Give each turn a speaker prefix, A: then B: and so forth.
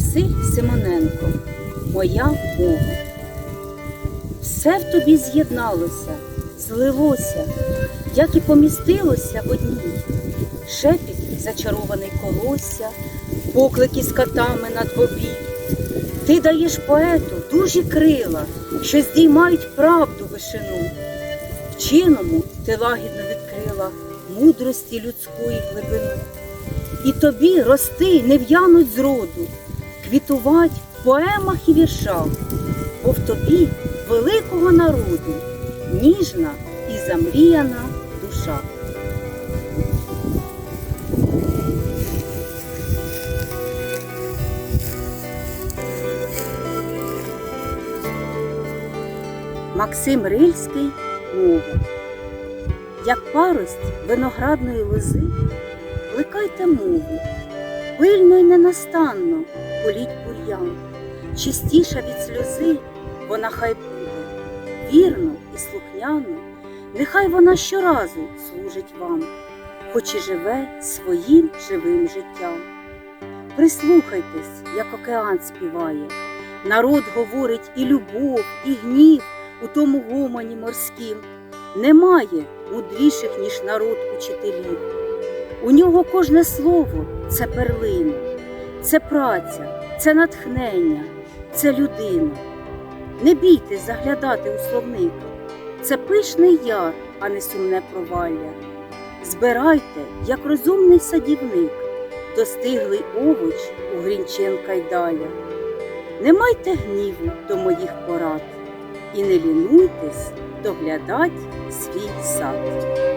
A: Симоненко, моя мова. Все в тобі з'єдналося, злилося, як і помістилося в одній. Шепіт зачарований колосся, поклики з котами на двобій. Ти даєш поету дужі крила, що здіймають правду вишину. Вченому ти лагідно відкрила мудрості людської глибину. І тобі рости не в'януть зроду, квітувать в поемах і віршах, бо в тобі великого народу ніжна і замріяна душа. Максим Рильський мова. Як парость виноградної лози, плекайте мову, пильно й ненастанно політь бур'ян, чистіша від сльози вона хай буде, вірно і слухняно, нехай вона щоразу служить вам, хоч і живе своїм живим життям. Прислухайтесь, як океан співає, народ говорить і любов, і гнів у тому гомоні морськім. Немає мудріших, ніж народ учителів. У нього кожне слово це перлина, це праця, це натхнення, це людина. Не бійтесь заглядати у словник, це пишний яр, а не сумне провалля. Збирайте, як розумний садівник, достиглий овоч у Грінченка й даля. Не майте гніву до моїх порад і не лінуйтесь доглядать свій сад.